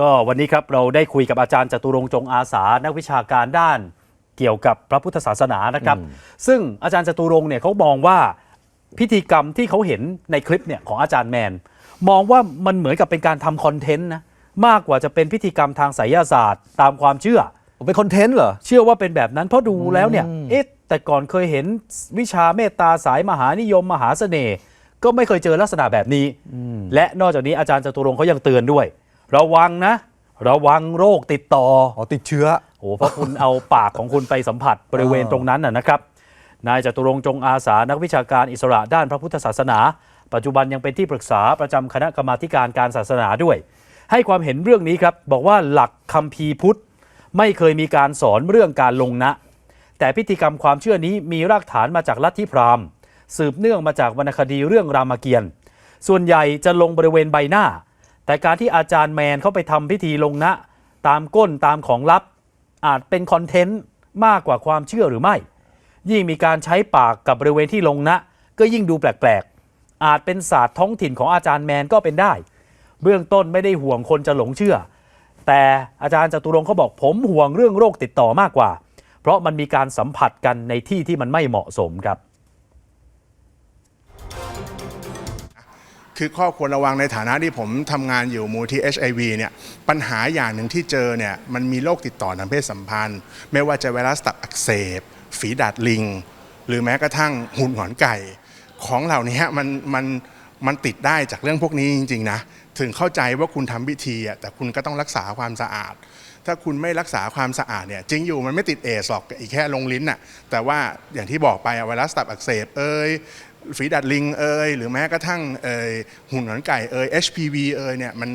ก็วันนี้ครับเราได้คุยกับอาจารย์จตุรงค์จงอาสา นักวิชาการด้านเกี่ยวกับพระพุทธศาสนานะครับ ซึ่งอาจารย์จตุรงค์เนี่ยเขามองว่าพิธีกรรมที่เขาเห็นในคลิปเนี่ยของอาจารย์แมน มองว่ามันเหมือนกับเป็นการทำคอนเทนต์นะมากกว่าจะเป็นพิธีกรรมทางไสยศาสตร์ ตามความเชื่อเป็นคอนเทนต์เหรอเชื่อว่าเป็นแบบนั้นเพราะดูแล้วเนี่ยอืมเอ๊ะแต่ก่อนเคยเห็นวิชาเมตตาสายมหานิยมมหาเสน่ห์ก็ไม่เคยเจอลักษณะแบบนี้ และนอกจากนี้อาจารย์จตุรงค์เขายังเตือนด้วย ระวังนะ ระวังโรคติดต่ออ๋อติดเชื้อโอ้โหเพราะคุณเอาปากของคุณไปสัมผัสบริเวณตรงนั้นน่ะนะครับ นายจตุรงค์จงอาสานักวิชาการอิสระด้านพระพุทธศาสนา ปัจจุบันยังเป็นที่ปรึกษาประจำคณะกรรมาธิการการศาสนาด้วย ให้ความเห็นเรื่องนี้ครับ บอกว่าหลักคัมภีร์พุทธ ไม่เคยมีการสอนเรื่องการลงนะ แต่พิธีกรรมความเชื่อนี้มีรากฐานมาจากลัทธิพราหมณ์ สืบเนื่องมาจากวรรณคดีเรื่องรามเกียรติ์ส่วนใหญ่จะลงบริเวณใบหน้า แต่การที่อาจารย์แมนเข้าไปทำพิธีลงนะ ตามก้นตามของลับ อาจเป็นคอนเทนต์มากกว่าความเชื่อหรือไม่ ยิ่งมีการใช้ปากกับบริเวณที่ลงนะ ก็ยิ่งดูแปลกๆ อาจเป็นศาสตร์ท้องถิ่นของอาจารย์แมนก็เป็นได้ เบื้องต้นไม่ได้ห่วงคนจะหลงเชื่อ แต่อาจารย์จตุรงค์เขาบอกผมห่วงเรื่องโรคติดต่อมากกว่า เพราะมันมีการสัมผัสกันในที่ที่มันไม่เหมาะสมครับ คือข้อควรระวังในฐานะที่ผมทำงานอยู่มูลที่ HIV เนี่ยปัญหาอย่างหนึ่งที่เจอเนี่ยมันมีโรคติดต่อทางเพศสัมพันธ์ ไม่ว่าจะไวรัสตับอักเสบ ฝีดาดลิง หรือแม้กระทั่งหุ่นหงอนไก่ ของเหล่านี้มันมันมันติดได้จากเรื่องพวกนี้จริงๆนะถึงเข้าใจว่าคุณทำพิธีอะแต่คุณก็ต้องรักษาความสะอาด ถ้าคุณไม่รักษาความสะอาดเนี่ยจริงอยู่มันไม่ติดเอสหรอกอีกแค่ลงลิ้นน่ะแต่ว่าอย่างที่บอกไปไวรัสตับอักเสบเอ่ย ฝีดาดลิงเอ่ยหรือแม้กระทั่งเอ่ยหุ่นหนอนไก่เอ่ย HPV เอ่ยเนี่ยมัน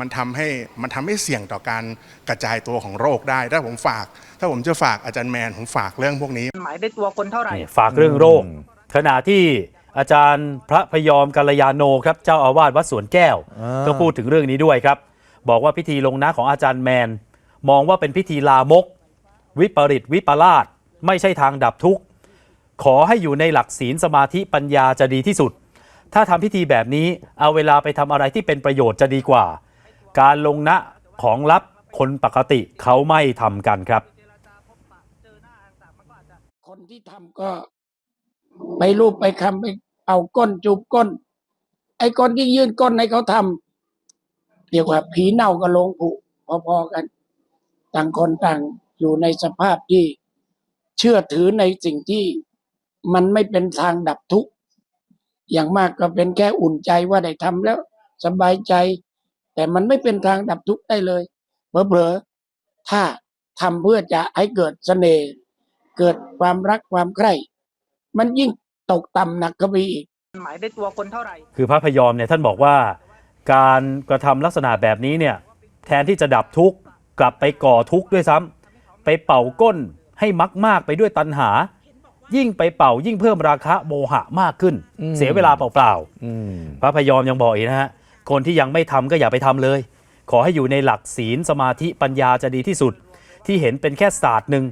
มันทำให้มันทำให้เสี่ยงต่อการกระจายตัวของโรคได้ ถ้าผมฝาก ถ้าผมจะฝากอาจารย์แมนผมฝากเรื่องพวกนี้ หมายได้ตัวคนเท่าไหร่นี่ฝากเรื่องโรค ขณะที่อาจารย์พระพยอมกัลยาโนครับ เจ้าอาวาสวัดสวนแก้ว อ่า ก็พูดถึงเรื่องนี้ด้วยครับ บอกว่าพิธีลงนะของอาจารย์แมน มองว่าเป็นพิธีลามก วิปริตวิปลาสไม่ใช่ทางดับทุกข์ ขอให้อยู่ในหลักศีลสมาธิปัญญาจะดีที่สุด ถ้าทำพิธีแบบนี้เอาเวลาไปทำอะไรที่เป็นประโยชน์จะดีกว่า การลงนะของลับคนปกติเขาไม่ทำกันครับ คนที่ทำก็ไปรูปไปคำไปเอาก้นจูบก้น ไอ้คนที่ยื่นก้นให้เขาทำเรียกว่าผีเน่ากับโลงผุพอๆกัน ต่างคนต่างอยู่ในสภาพที่เชื่อถือในสิ่งที่ มันไม่เป็นทางดับทุกข์อย่างมากก็เป็นแค่อุ่นใจว่าได้ทำแล้วสบายใจ แต่มันไม่เป็นทางดับทุกข์ได้เลยเผลอๆถ้าทำเพื่อจะให้เกิดเสน่ห์เกิดความรักความใคร่มันยิ่งตกต่ำหนักเข้าไปอีกหมายได้ตัวคนเท่าไหร่คือพระพยอมเนี่ยท่านบอกว่า การกระทำลักษณะแบบนี้เนี่ยแทนที่จะดับทุกข์กลับไปก่อทุกข์ด้วยซ้ำไปเป่าก้นให้มักมากไปด้วยตัณหา ยิ่งไปเป่ายิ่งเพิ่มราคะโมหะมากขึ้นอืมเสียเวลาเปล่าอืมๆพระพยอมยังบอกอีกนะฮะคนที่ยังไม่ทำก็อย่าไปทำเลย ขอให้อยู่ในหลักศีลสมาธิปัญญาจะดีที่สุด ที่เห็นเป็นแค่ศาสตร์หนึ่ง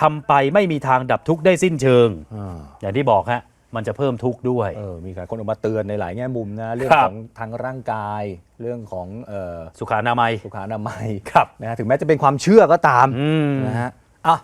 ทำไปไม่มีทางดับทุกข์ได้สิ้นเชิงอ่าอย่างที่บอกฮะมันจะเพิ่มทุกข์ด้วยเออมีหลายคนออกมาเตือนในหลายแง่มุมนะเรื่องครับของทางร่างกาย เรื่องของเอ่อสุขานามัย สุขอนามัยครับนะฮะถึงแม้จะเป็นความเชื่อก็ตามอืมนะฮะอะ